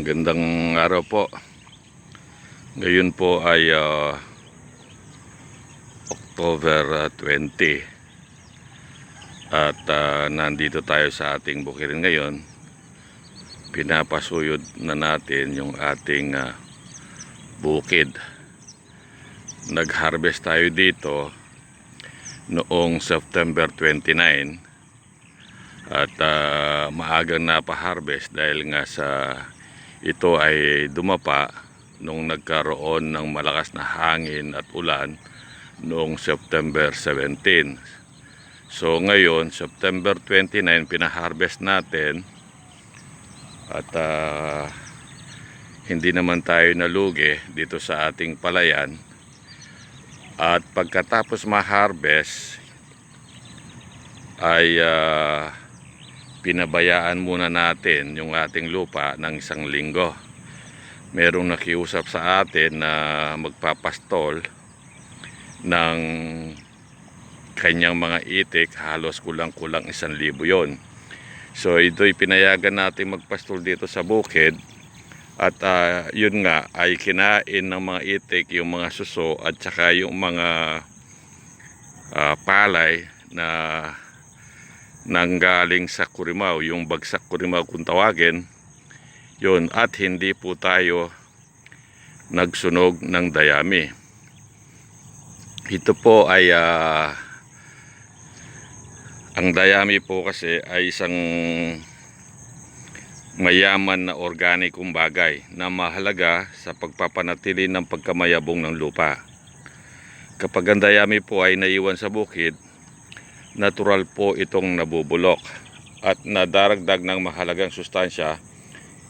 Magandang araw po. Ngayon po ay ah, October ah, 20. At ah, nandito tayo sa ating bukirin ngayon. Pinapasuyod na natin yung ating ah, bukid. Nag-harvest tayo dito noong September 29 at ah, maagang napaharvest dahil nga sa ito ay dumapa nung nagkaroon ng malakas na hangin at ulan noong September 17. So ngayon, September 29, pinaharvest natin at ah, hindi naman tayo nalugi dito sa ating palayan. At pagkatapos ma-harvest ay ah, pinabayaan muna natin yung ating lupa ng isang linggo. Merong nakiusap sa atin na magpapastol ng kanyang mga itik, halos kulang-kulang isang libo yon. So ito'y pinayagan natin magpastol dito sa bukid at ah, yun nga ay kinain ng mga itik yung mga suso at saka yung mga ah, palay na nanggaling sa Kurimaw, yung bagsak Kurimaw kung tawagin, yun, at hindi po tayo nagsunog ng dayami. Ito po ay, ah, ang dayami po kasi ay isang mayaman na organikong bagay na mahalaga sa pagpapanatili ng pagkamayabong ng lupa. Kapag ang dayami po ay naiwan sa bukid, natural po itong nabubulok at nadaragdag ng mahalagang sustansya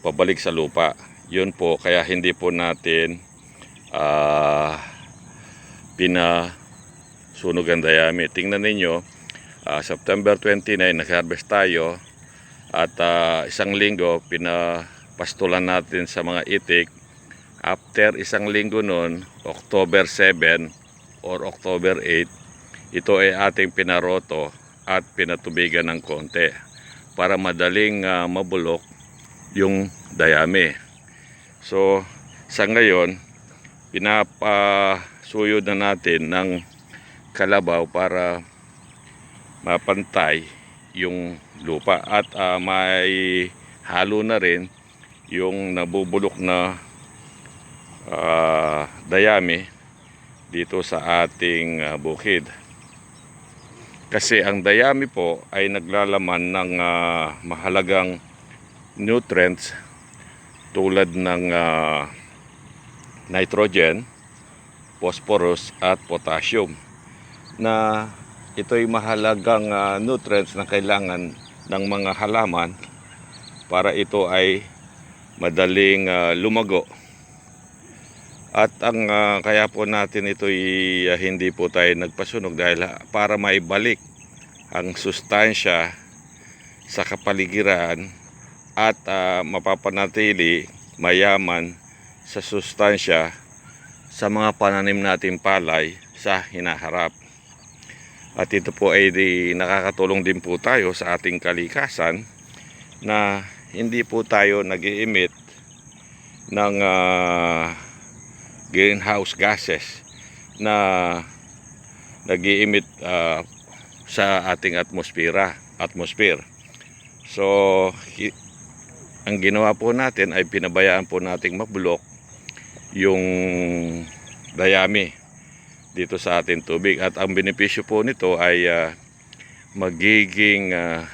pabalik sa lupa. Yun po, kaya hindi po natin ah pinasunog ang dayami. Tingnan ninyo, ah, September 29, nag-harvest tayo at ah, isang linggo pinapastulan natin sa mga itik. After isang linggo nun, October 7 or October 8, ito ay ating pinaroto at pinatubigan ng konti para madaling ah, mabulok yung dayami. So, sa ngayon, pinapasuyod na natin ng kalabaw para mapantay yung lupa at ah, may halo na rin yung nabubulok na ah, dayami dito sa ating ah, bukid. Kasi ang dayami po ay naglalaman ng ah, mahalagang nutrients tulad ng ah, nitrogen, phosphorus at potassium na ito'y mahalagang ah, nutrients na kailangan ng mga halaman para ito ay madaling ah, lumago. At ang ah, kaya po natin ito'y ah, hindi po tayo nagpasunog dahil ah, para maibalik ang sustansya sa kapaligiran at ah, mapapanatili mayaman sa sustansya sa mga pananim nating palay sa hinaharap. At ito po ay di, nakakatulong din po tayo sa ating kalikasan na hindi po tayo nag emit ng ah, greenhouse gases na nag emit sa ating atmosfera, atmosphere. So, ang ginawa po natin ay pinabayaan po nating mabulok yung dayami dito sa ating tubig at ang benepisyo po nito ay ah, magiging ah,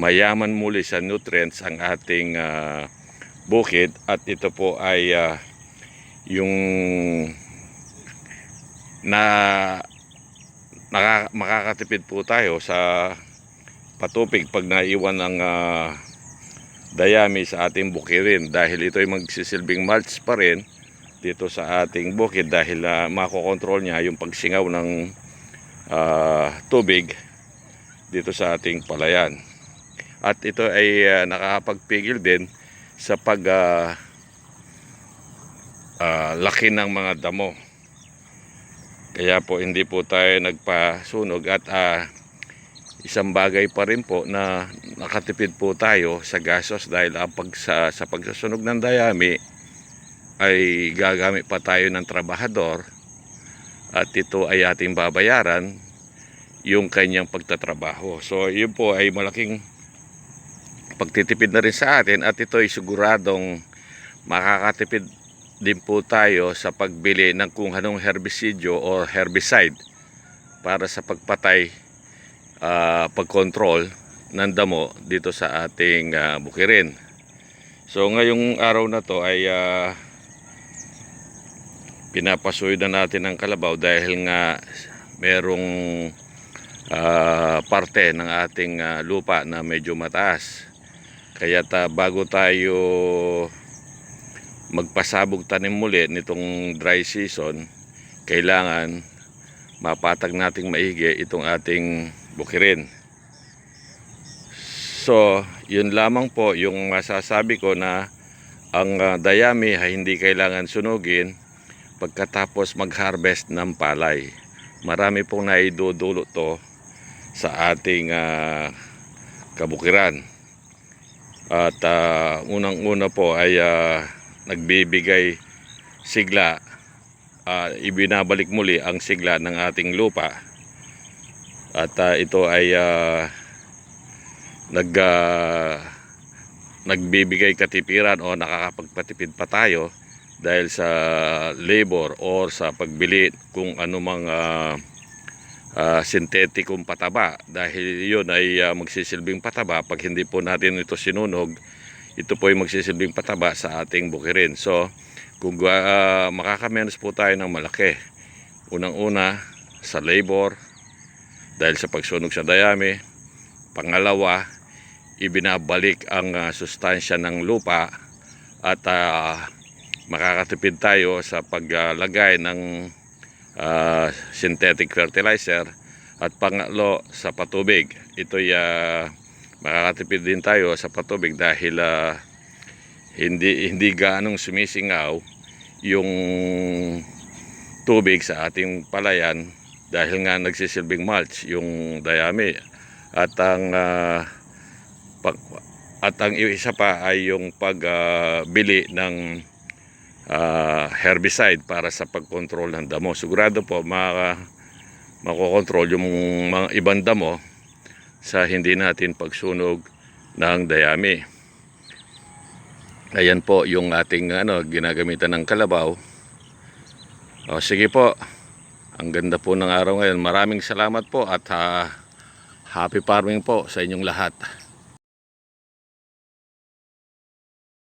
mayaman muli sa nutrients ang ating ah, bukid at ito po ay ah, yung na naka, makakatipid po tayo sa patupig pag naiwan ng ah, dayami sa ating bukirin dahil ito ay magsisilbing mulch pa rin dito sa ating bukid dahil uh, makokontrol niya yung pagsingaw ng ah, tubig dito sa ating palayan. At ito ay ah, nakakapagpigil din sa pag ah, ah, laki ng mga damo. Kaya po hindi po tayo nagpasunog at ah, isang bagay pa rin po na nakatipid po tayo sa gastos dahil ang pag sa, sa pagsusunog ng dayami ay gagamit pa tayo ng trabahador at ito ay ating babayaran yung kanyang pagtatrabaho. So yun po ay malaking pagtitipid na rin sa atin at ito ay siguradong makakatipid din po tayo sa pagbili ng kung anong herbisidyo o herbicide para sa pagpatay ah, pagkontrol ng damo dito sa ating ah, bukirin. So ngayong araw na to ay ah, pinapasuyo na natin ang kalabaw dahil nga merong ah, parte ng ating ah, lupa na medyo mataas. Kaya ta, bago tayo magpasabog tanim muli nitong dry season, kailangan mapatag nating maigi itong ating bukirin. So, yun lamang po yung masasabi ko na ang ah, dayami ay hindi kailangan sunugin pagkatapos mag-harvest ng palay. Marami pong naidudulot to sa ating ah, kabukiran. At ah, unang-una po ay ah, nagbibigay sigla, ah, ibinabalik muli ang sigla ng ating lupa. At ah, ito ay ah, nag ah, nagbibigay katipiran o nakakapagpatipid pa tayo dahil sa labor or sa pagbili kung anumang uh, uh, sintetikong pataba dahil yun ay ah, magsisilbing pataba pag hindi po natin ito sinunog ito po ay magsisilbing pataba sa ating bukirin. So kung uh, makakamenos po tayo ng malaki unang una sa labor dahil sa pagsunog sa dayami. Pangalawa ibinabalik ang ah, sustansya ng lupa at ah, makakatipid tayo sa paglagay ng ah, synthetic fertilizer. At pangatlo sa patubig. Ito ay ah, makakatipid din tayo sa patubig dahil ah, hindi hindi gaanong sumisingaw yung tubig sa ating palayan dahil nga nagsisilbing mulch yung dayami at ang ah, pag- at ang isa pa ay yung pagbili ng ah, herbicide para sa pagkontrol ng damo. Sigurado po maka makokontrol yung mga ibang damo sa hindi natin pagsunog ng dayami. Ayan po yung ating ano ginagamitan ng kalabaw. O sige po. Ang ganda po ng araw ngayon. Maraming salamat po at ah, happy farming po sa inyong lahat.